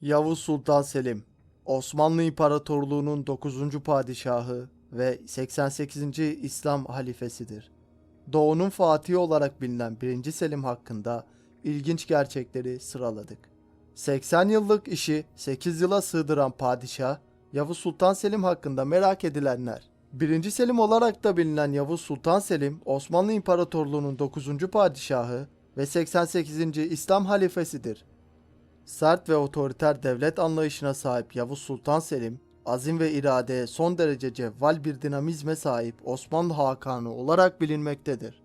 Yavuz Sultan Selim, Osmanlı İmparatorluğu'nun 9. padişahı ve 88. İslam halifesidir. Doğu'nun fatihi olarak bilinen 1. Selim hakkında ilginç gerçekleri sıraladık. 80 yıllık işi 8 yıla sığdıran padişah, Yavuz Sultan Selim hakkında merak edilenler. 1. Selim olarak da bilinen Yavuz Sultan Selim, Osmanlı İmparatorluğu'nun 9. padişahı ve 88. İslam halifesidir. Sert ve otoriter devlet anlayışına sahip Yavuz Sultan Selim, azim ve iradeye son derece cevval bir dinamizme sahip Osmanlı Hakanı olarak bilinmektedir.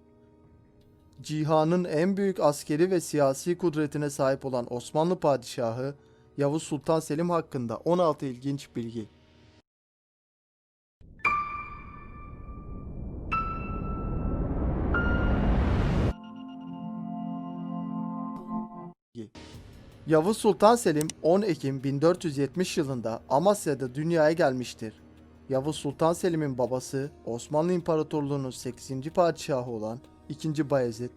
Cihanın en büyük askeri ve siyasi kudretine sahip olan Osmanlı padişahı Yavuz Sultan Selim hakkında 16 ilginç bilgi. Yavuz Sultan Selim 10 Ekim 1470 yılında Amasya'da dünyaya gelmiştir. Yavuz Sultan Selim'in babası Osmanlı İmparatorluğu'nun 8. padişahı olan 2. Bayezid,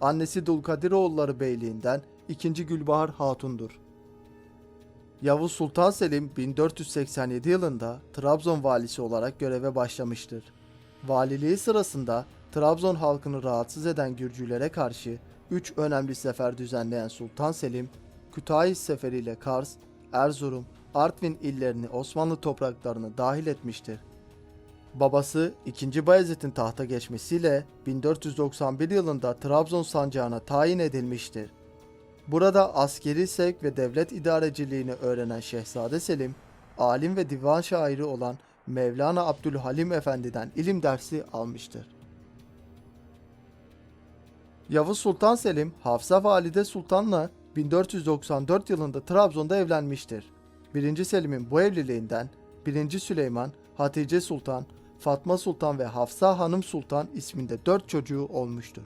annesi Dulkadiroğulları Beyliğinden 2. Gülbahar Hatun'dur. Yavuz Sultan Selim 1487 yılında Trabzon valisi olarak göreve başlamıştır. Valiliği sırasında Trabzon halkını rahatsız eden Gürcülere karşı 3 önemli sefer düzenleyen Sultan Selim, Kütahya seferiyle Kars, Erzurum, Artvin illerini Osmanlı topraklarına dahil etmiştir. Babası 2. Bayezid'in tahta geçmesiyle 1491 yılında Trabzon sancağına tayin edilmiştir. Burada askeri sevk ve devlet idareciliğini öğrenen Şehzade Selim, alim ve divan şairi olan Mevlana Abdülhalim Efendi'den ilim dersi almıştır. Yavuz Sultan Selim, Hafsa Valide Sultan'la 1494 yılında Trabzon'da evlenmiştir. 1. Selim'in bu evliliğinden 1. Süleyman, Hatice Sultan, Fatma Sultan ve Hafsa Hanım Sultan isminde 4 çocuğu olmuştur.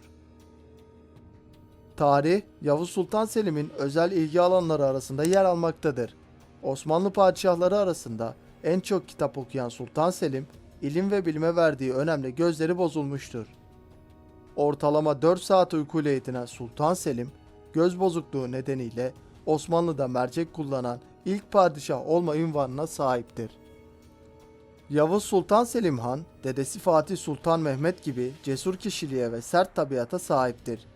Tarih, Yavuz Sultan Selim'in özel ilgi alanları arasında yer almaktadır. Osmanlı padişahları arasında en çok kitap okuyan Sultan Selim, ilim ve bilime verdiği önemli gözleri bozulmuştur. Ortalama 4 saat uykuyla yetinen Sultan Selim, göz bozukluğu nedeniyle Osmanlı'da mercek kullanan ilk padişah olma ünvanına sahiptir. Yavuz Sultan Selim Han, dedesi Fatih Sultan Mehmet gibi cesur kişiliğe ve sert tabiata sahiptir.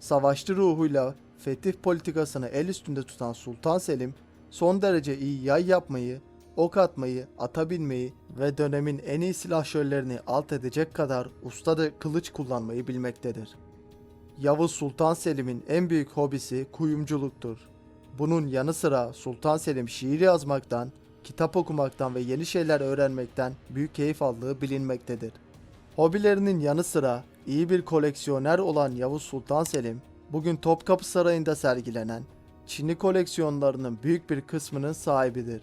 Savaşçı ruhuyla fetih politikasını el üstünde tutan Sultan Selim, son derece iyi yay yapmayı, ok atmayı, ata binmeyi ve dönemin en iyi silahşörlerini alt edecek kadar ustada kılıç kullanmayı bilmektedir. Yavuz Sultan Selim'in en büyük hobisi kuyumculuktur. Bunun yanı sıra Sultan Selim şiir yazmaktan, kitap okumaktan ve yeni şeyler öğrenmekten büyük keyif aldığı bilinmektedir. Hobilerinin yanı sıra iyi bir koleksiyoner olan Yavuz Sultan Selim, bugün Topkapı Sarayı'nda sergilenen Çinli koleksiyonlarının büyük bir kısmının sahibidir.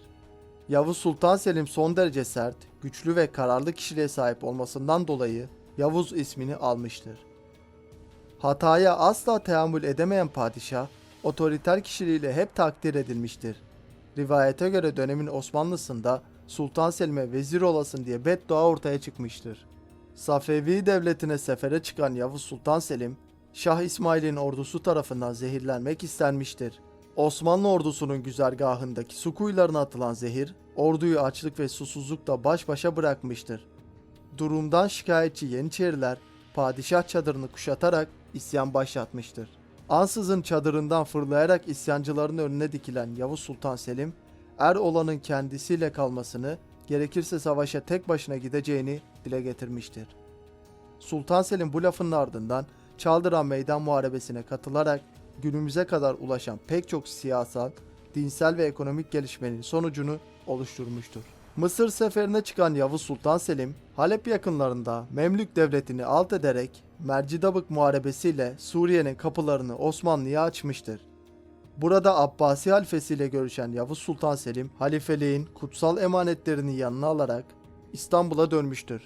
Yavuz Sultan Selim son derece sert, güçlü ve kararlı kişiliğe sahip olmasından dolayı Yavuz ismini almıştır. Hataya asla teamül edemeyen padişah, otoriter kişiliğiyle hep takdir edilmiştir. Rivayete göre dönemin Osmanlısında Sultan Selim'e vezir olasın diye beddua ortaya çıkmıştır. Safevi devletine sefere çıkan Yavuz Sultan Selim, Şah İsmail'in ordusu tarafından zehirlenmek istenmiştir. Osmanlı ordusunun güzergahındaki su kuyularına atılan zehir, orduyu açlık ve susuzlukla baş başa bırakmıştır. Durumdan şikayetçi Yeniçeriler, padişah çadırını kuşatarak isyan başlatmıştır. Ansızın çadırından fırlayarak isyancıların önüne dikilen Yavuz Sultan Selim, er olanın kendisiyle kalmasını, gerekirse savaşa tek başına gideceğini dile getirmiştir. Sultan Selim bu lafın ardından Çaldıran Meydan Muharebesi'ne katılarak günümüze kadar ulaşan pek çok siyasal, dinsel ve ekonomik gelişmenin sonucunu oluşturmuştur. Mısır seferine çıkan Yavuz Sultan Selim, Halep yakınlarında Memlük devletini alt ederek Mercidabık Muharebesiyle Suriye'nin kapılarını Osmanlı'ya açmıştır. Burada Abbasi halifesiyle görüşen Yavuz Sultan Selim, halifeliğin kutsal emanetlerini yanına alarak İstanbul'a dönmüştür.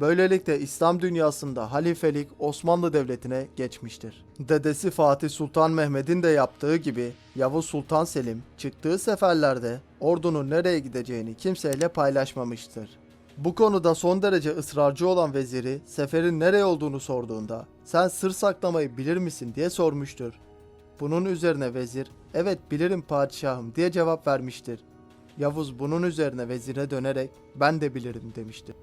Böylelikle İslam dünyasında halifelik Osmanlı Devleti'ne geçmiştir. Dedesi Fatih Sultan Mehmet'in de yaptığı gibi Yavuz Sultan Selim çıktığı seferlerde ordunun nereye gideceğini kimseyle paylaşmamıştır. Bu konuda son derece ısrarcı olan veziri seferin nereye olduğunu sorduğunda sen sır saklamayı bilir misin diye sormuştur. Bunun üzerine vezir evet bilirim padişahım diye cevap vermiştir. Yavuz bunun üzerine vezire dönerek ben de bilirim demiştir.